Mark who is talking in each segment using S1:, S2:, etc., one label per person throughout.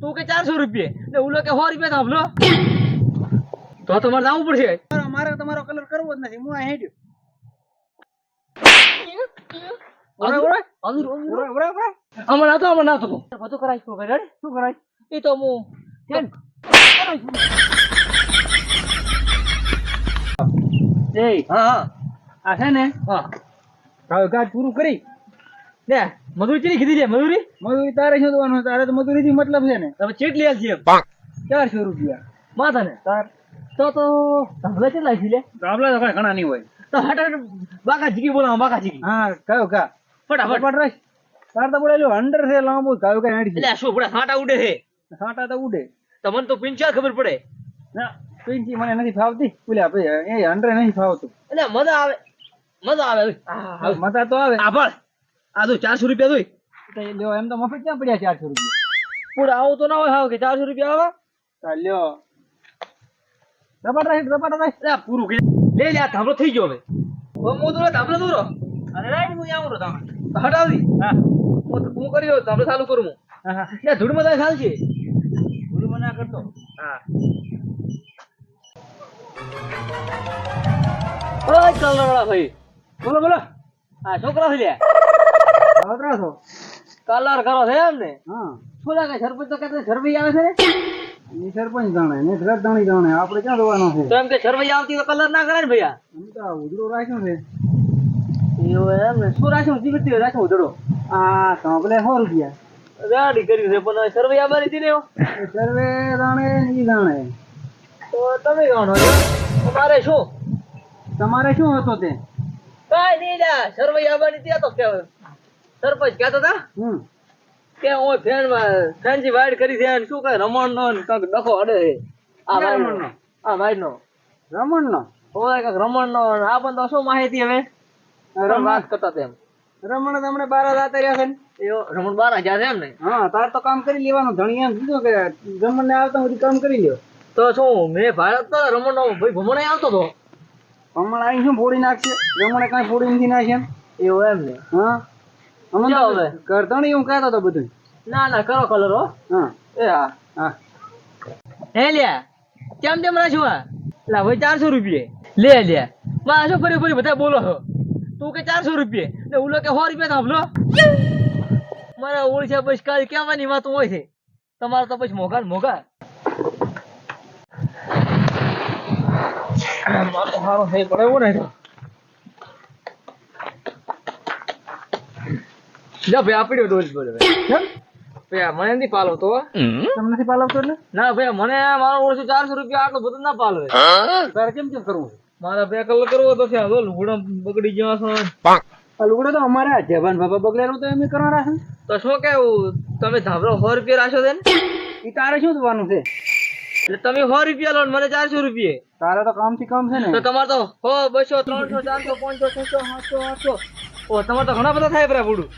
S1: તું કે ચારસો રૂપિયા? ને ઉલો કે સો રૂપિયા થાંભલો તો તમારે જવું પડશે.
S2: મારે તમારો કલર કરવો જ નથી. હું આ હેડ્યો.
S1: હમણાં હતો હમણાં બધું તો ભાઈ શું કરાય એ તો હું હા હા.
S2: આ છે ને
S1: હા.
S2: પૂરું કરી.
S1: લે મજૂરી ચીની કીધી છે મજૂરી
S2: મજૂરી તારે શું દેવાનું તારે તો મજૂરીથી મતલબ છે ને.
S1: તમે ચેટલી આલશી છે
S2: ચારસો રૂપિયા.
S1: માથા ને
S2: તાર
S1: તો તો ધાબલા કેટલા છે લે?
S2: ધાબલા તો કઈ ઘણા નહીં હોય.
S1: તો હટાટ બાકા જીકી બોલાવો બાકા જીકી
S2: હા કયો કા
S1: ફટાફટ.
S2: ફટાફટ રસ તાર તો બોલેલો અંડર છે લાંબુ કયો કઈ હેડી
S1: એટલે શું પડે? હાટા ઉડે છે.
S2: સાટા તો ઉડે.
S1: તમને તો પિંચા ખબર પડે.
S2: ના પિંચી મને નથી ફાવતી. બોલ્યા ભાઈ એ અંડર નથી ફાવતું.
S1: એટલે મજા આવે. મજા આવે.
S2: મજા તો આવે.
S1: આભાર. આ તો ચારસો રૂપિયા
S2: તો લ્યો એમ તો મફત ક્યાં પડ્યા ચારસો રૂપિયા?
S1: પૂરા આવો તો ના હોય હાવ કે ચારસો રૂપિયા આવે.
S2: લ્યો. રપાટ રાખ રપાટ રાખ.
S1: પૂરું લે લે આ ધાબળો થઈ ગયો હવે. હું તો ધાબળો દોરો અરે રાઈટ હું આવું તમે હટાવી
S2: હા.
S1: હું કર્યો ધાબળો ચાલુ કરું હું.
S2: હા
S1: ધૂળમાં તારે ચાલ છે
S2: ભૂલ મના કરતો.
S1: હા. ઓય કલરવાળા ભાઈ.
S2: બોલો બોલો.
S1: આ છોકરા છે લ્યા.
S2: છો
S1: કલર કરો છે એમ ને
S2: હા.
S1: શું લાગે સરપંચ તો કે સરવૈ આવે છે? ને
S2: સરપંચ જાણે ને ઘર જાણી જાણે આપણે ક્યાં જોવાનો છે?
S1: તો એમ કે સરવૈ આવતી તો કલર ના કરે ને ભૈયા?
S2: એમ તો ઉજળો રાખ્યો છે.
S1: એવું એમ ને શું રાખ્યું? જીવતી રાખ્યું ઉધડો
S2: આ સાંભળે સો રૂપિયા.
S1: ગાડી કર્યું છે પણ સરવૈ આવવાની હતી ને
S2: સર્વે જાણે ઈ જાણે
S1: તો તમે જાણો છો તમારે શું?
S2: તમારે શું હતો તે?
S1: કઈ નહીં જા સરવૈ આવવાની ત્યાં તો કે સરપંચ કહેતો હતા કે હું ફેન ફેન્સી વાઈડ કરી છે શું કહે રમણ નો ને ડખો અડે છે. આ વાઈડ નો આ વાઈડ નો
S2: રમણ નો
S1: ઓય કાંઈક રમણ નો આ પણ શું માહિતી હવે? વાત કરતા તેમ
S2: રમણ તમને બારા દાતા રહ્યા છે
S1: રમણ બારા જ્યાં છે એમ ને?
S2: હા તાર તો કામ કરી લેવાનું. ધણી એમ કીધું કે રમણ ને આવતા હું કામ કરી લ્યો.
S1: તો શું મેં ભારત તો રમણ નો ભાઈ ભમણે આવતો હતો?
S2: હમણાં આવીને શું ફોડી નાખશે? રમણે કાંઈ ફોડી નથી નાખશે
S1: એવું એમ ને?
S2: હા.
S1: ચાલો હવે.
S2: હું કહેતો હતો બધું
S1: ના ના કરો કલર હો.
S2: હા.
S1: એ હા.
S2: હા.
S1: હે લ્યા. કેમ તેમ રાખ્યું આ લા ભાઈ ચારસો રૂપિયે. લે લે માં શું ફરી ફરી બધા બોલો છો? તું કે ચારસો રૂપિયે? ને ઓલો કે સો રૂપિયા સાંભળો. મારા ઓળખ્યા પછી કાલ કહેવાની વાત હોય છે. તમારે તો પછી મોઘા મોઘા. મારે તો સારો થઈ પડે એવું ને તો જા ભાઈ આપડ્યો ડોલ
S2: પર
S1: ભાઈ મને નથી પાલવતો
S2: તમને નથી પાલવતો એટલે?
S1: ના ભાઈ મને મારો ઓળખી ચારસો રૂપિયા આટલો બધો ના પાલવે
S2: તારે કેમ કેમ કરવું?
S1: મારા બે કલર કરવો તો છે. લુગડો બગડી ગયા છો.
S2: આ લુગડો તો અમારે આ જવાન બાબા બગડેલું તો એમ કરવાના છે.
S1: તો શું કેવું? તમે ધાબળો સો રૂપિયા રાખો છે ને
S2: એ તારે શું થવાનું છે?
S1: એટલે તમે સો રૂપિયા લો મને ચારસો રૂપિયા.
S2: તારે તો કામથી કામ છે ને.
S1: તો તમારે તો હો બસો ત્રણસો ચારસો પાંચસો છસો સાતસો આઠસો. ઓ તમારે તો ઘણા બધા થાય બરાબર બુડું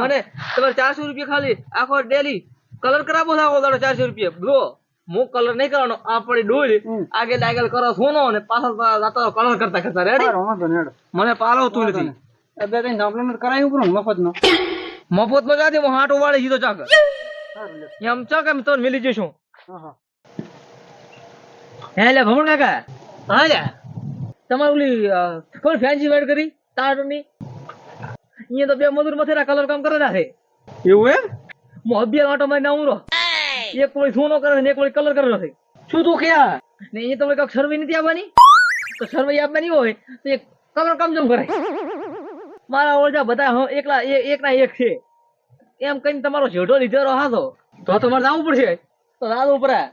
S1: મને તમારે ચારસો રૂપિયા ખાલી આખો ડેલી કલર કરાવો આખો દાડો ચારસો રૂપિયા. બ્રો હું કલર નહીં કરવાનો આ પડી ડોલ. આગળ આગળ કરો સોનો અને પાછળ જાતો કલર કરતા કરતા રેડી મને પાલો પાલવતું નથી.
S2: બે ત્રણ ધાબળાનું કરાયું પૂરું મફત નો
S1: મફતમાં જાતી હું હાટો વાળી સીધો ચાક. એમ ચાક એમ તો મિલી જશું હે લે ભમણ કાકા. હા લે. તમારે ઓલી કોણ ફેન્સી વેડ કરી? તારની અહીંયા તો બે મજૂર મથેરા કલર કામ કરે છે. એવું એમ? હું અભિયાન વાટો મારી નાઉં રો એક કોઈ સોનો કરે ને એક કોઈ કલર કરે નથી શું તું ક્યાં ને અહીંયા તમને કાંઈક સર્વે નથી આવવાની તો સર્વે આપવાની હોય તો એક કલર કામ જેમ કરે મારા ઓરજા બધા હ- એકલા એકના એક છે. એમ કહીને તમારો જેઠો લીધેલો હાથો. તો તમારે જવું પડશે. તો રાત ઉપરા.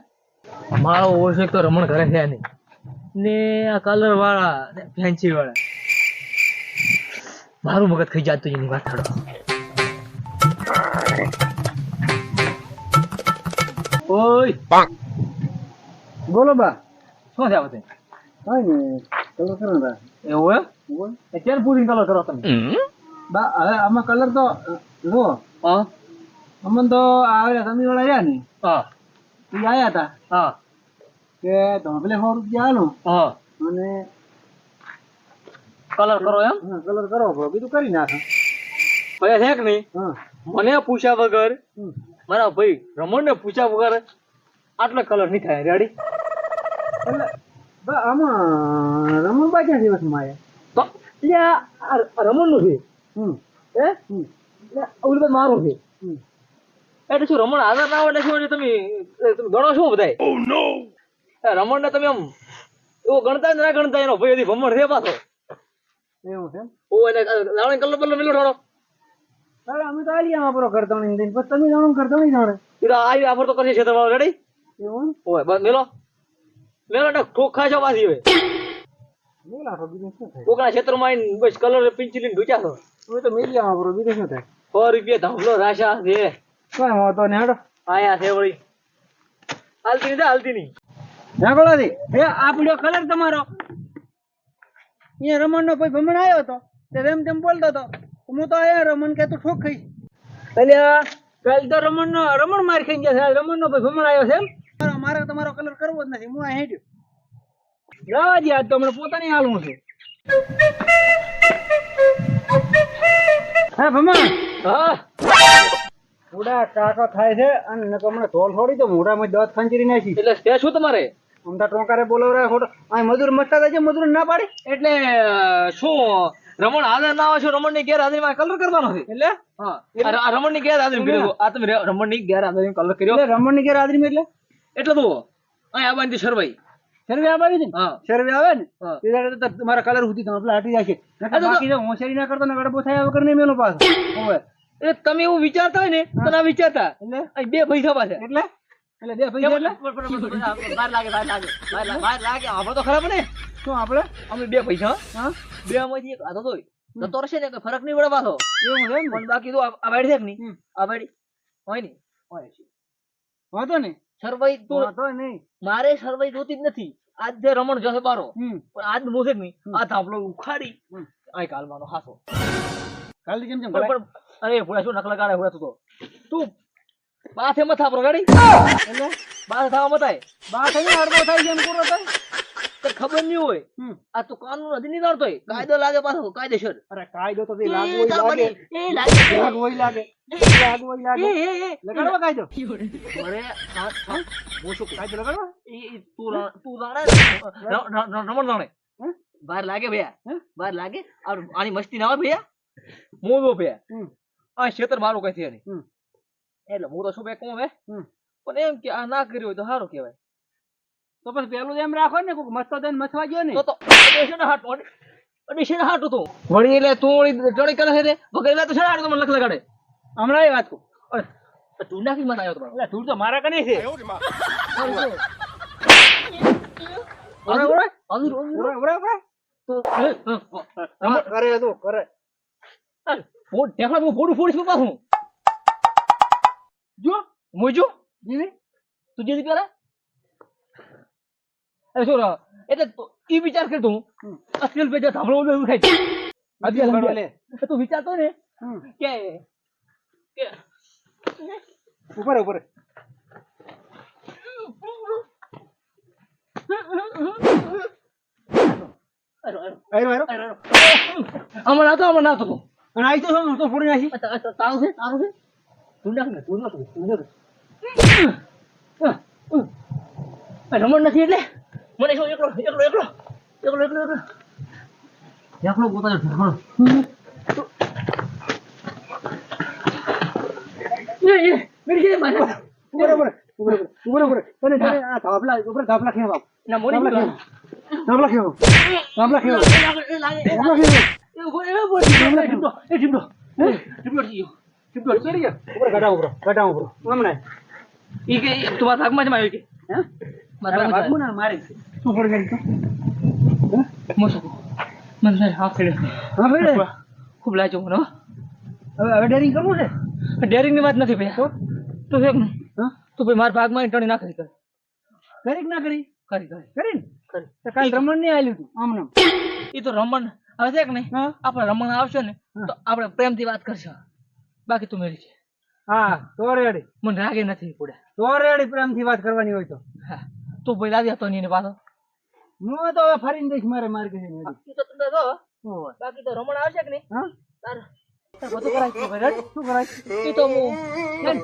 S1: મારો ઓળખ એક તો રમણ કરે છે નહીં. ને આ કલર વાળા ને ફેન્સી વાળા. મારું મગજ ખાઈ જાતું એની વાત હાડો ઓય.
S2: બોલો બા
S1: શું છે આ બધે
S2: કઈ નહીં કલર કરો ને બા.
S1: એવું એમ? ક્યારે પૂરી કલર કરો તમે?
S2: બા હવે આમાં કલર તો જો
S1: હા.
S2: અમને તો આવે તમે વાળા રહ્યા ને
S1: હા.
S2: એ આવ્યા હતા
S1: હા.
S2: કે તમે પેલે સો રૂપિયા આલો
S1: હા.
S2: અને
S1: કલર કરો એમ?
S2: કલર કરો. બીજું કરી નાખે.
S1: ભાઈ છે કે નહીં? મને પૂછ્યા વગર મારા ભાઈ રમણ ને પૂછ્યા વગર આટલા કલર નહીં થાય. રેડી
S2: એટલે બા આમાં રમણબા ક્યાં દિવસમાં આવ્યા
S1: તો એટલે આ રમણનું છે.
S2: હમ.
S1: હે? ઓલું બધું મારું છે. એટલે શું રમણ આધાર ના આવે શું તમે તમે ગણો છો બધાય? રમણ ને તમે આમ એવો ગણતા ના ગણતા એનો ભાઈ હજી ભમણ છે પાછો.
S2: એવું છે
S1: ઓ એને લાવણી મિલો
S2: અરે અમે તો આલી આમાં પૂરો કરતો નહીં દઈને પછી તમે જાણો કરતો નહીં જાણે.
S1: એ આવી આફર તો કરશે ક્ષેત્ર વાળો રેડી
S2: એવું
S1: ઓય બસ મેલો. મેલો ને ઠોક ખાશો પાછી હવે.
S2: નહીં લાખો બીજું શું થાય?
S1: કોકના ક્ષેત્રમાં આવીને બસ કલર પિંચી લઈને ઢૂંચ્યા છો.
S2: હવે તો મેલી આમાં પૂરો બીજું શું થાય?
S1: સો રૂપિયા ધામલો રાશા છે.
S2: કાંઈ વાંધો નહીં હાડો
S1: આયા છે વળી. હાલતી નહીં હાલતી નહીં.
S2: ઝાકળાથી હે આ પીડ્યો કલર તમારો. અહીંયા રમણનો ભાઈ ભમણ આવ્યો હતો તે રેમ તેમ બોલતો હતો. હું તો આયા રમણ કે તું ઠોક ખાઈ એટલે કાલ તો રમણનો રમણ માર ખાઈ ગયા છે. રમણનો ભાઈ ભમણ આવ્યો છે મારો- મારે તમારો કલર કરવો જ નથી હું આ હેડ્યો. જવા દે આજ તો હમણાં પોતાની હાલવું છે. હા ભમણ.
S1: હા.
S2: ઉડા કાકો થાય છે અને નકમણે ઢોલ છોડી તો મોઢામાં દસ ખંચરી નાખી.
S1: એટલે તે શું તમારે?
S2: અમથા ટોંકારે બોલાવરા ખોટો. આ મજૂર મસ્તા થાય છે મજૂર ના પાડી?
S1: એટલે શું રમણ હાજર ના આવે છે રમણની ગેરહાજરીમાં કલર કરવાનો છે?
S2: એટલે?
S1: હા. રમણની ગેરહાજરી કર્યો. આ તમે રમણની ગેરહાજરી કલર કર્યો?
S2: એટલે રમણની ગેરહાજરી એટલે?
S1: એટલે તો અહીં આવવાની સરવાઈ.
S2: સર્વે છે ને? સર્વે આવે ને? તમારા કલર સુધી તમે હટી
S1: જાય છે.
S2: બાકી હોશિયારી ના કરતો ને ગડબો થાય વગર નહીં મેલો પાછો.
S1: તમે એવું વિચારતા હોય ને તો ના વિચારતા.
S2: એટલે?
S1: બે પૈસા પાસે
S2: એટલે? એટલે બે પૈસા
S1: બાર લાગે બાર લાગે બાર લાગે બાર તો ખરાબ ને
S2: શું આપણે?
S1: અમે બે પૈસા હા. બે માંથી એક આધો તોય જતો રહેશે ને કઈ ફરક નહીં પડે પાછો.
S2: એવું છે
S1: પણ બાકી તો આ આ વાડી છે કે નહીં? આ વાડી હોય ને હોય છે.
S2: વાંધો ને
S1: સરવાઈ તો
S2: વાંધો નહીં.
S1: મારે સરવાઈ જોતી જ નથી. આજ જે રમણ જશે બારો પણ આજ મોસે જ નહીં? આ થાંભલો ઉખાડી.
S2: આ
S1: કાલ કાલવાનો હાસો
S2: કાલથી કેમ કેમ?
S1: અરે ભૂલા શું નકલ કાઢે ભૂલા તું તો. તું બાથે મત પર ગાડી
S2: એટલે
S1: બાથ થવા મતાય
S2: થઈ ને અડધો થાય છે એમ પૂરો થાય?
S1: તને ખબર નહીં હોય. આ તો કાનૂન નથી હોય. કાયદો લાગે પાછો કાયદેસર.
S2: અરે કાયદો તો તે લાગુ હોય લાગે.
S1: એ લાગે.
S2: હોય લાગે. લાગુ હોય લાગે.
S1: એ એ
S2: લગાડવા કાયદો?
S1: અરે હા, શું
S2: કાયદો લગાડવા?
S1: એ તું તું રાણે રમણ રાણે.
S2: હે?
S1: બહાર લાગે ભૈયા.
S2: હે?
S1: બહાર લાગે. આની મસ્તી ના હોય ભૈયા? મોદો ભૈયા. આ ક્ષેત્ર મારું કઈ થયા નહીં. એટલે હું તો શું ભાઈ કહું હે પણ એમ કે આ ના કર્યું હોય તો સારું કહેવાય
S2: તો પછી પેલું એમ રાખો ને કોક મસ્તો થઈને મસવા ગયો ને
S1: તો તો અડીશન હાટું અડીશન હાટું તું વળી એટલે તું વળી ટણી કરે છે રે વગર તો છે હાટું મને લખ લગાડે
S2: હમણાં એ વાત કહું
S1: તો નાખી મને આવ્યો તમારો
S2: એટલે તું તો મારા કને છે
S1: ફોડ ઢેકડા હું ફોડું ફોડીશ પાછું મોજો
S2: દીદી.
S1: તું જે પેલા અરે શું એટલે ઈ વિચાર કરતો હું. અસલ પે જો ધાબળો ઉડે ઉખાય છે. તું વિચારતો ને. કે કે.
S2: ઉપર ઉપર.
S1: નાતો તું.
S2: અને આઈ તો શું, તો ફોડી નાખી.
S1: અચ્છા, અચ્છા, તારું છે તારું રમણ નથી એટલે? મને શું એકલો એકલો એકલો? એકલો એકલો એકલો? એકલો પોતાનો ઢેકણો.
S2: ગડા ઉપર ગડા ઉપર હમણાં.
S1: ઈ કે તમારા ભાગમાં જ માં આવ્યું કે મારા ભાગમાં
S2: ના મારી તો
S1: મોસો મને સાહેબ હાફ ખેડે
S2: હા ભાઈ.
S1: ખૂબ લાજો મને
S2: હવે હવે ડેરિંગ કરવું છે?
S1: ડેરિંગની વાત નથી ભાઈ. તું? છે કે
S2: હા?
S1: તું ભાઈ મારા ભાગમાં ટણી નાખી કર.
S2: કરી ના કરી?
S1: કરી કરી.
S2: કરી
S1: કરી.
S2: તો કાલ રમણ નહીં આવેલું તું? આમ નામ
S1: ઈ તો રમણ હવે છે કે નહીં? આપણે રમણ આવશે ને. તો આપણે પ્રેમથી વાત કરશું. બાકી તું મેરી છે.
S2: હા તો રેડી
S1: મને રાગે નથી પડે
S2: તો રેડી પ્રેમથી વાત કરવાની હોય તો.
S1: હા. તું ભાઈ લાવી હતો ને પાછો.
S2: હું તો હવે ફરીને દઈશ મારે માર્કેટ
S1: ઈ તો તમને તો બાકી તો રમણ આવશે કે નહીં?
S2: હા?
S1: તાર. બધું કરાય શું કરાય એ તો હું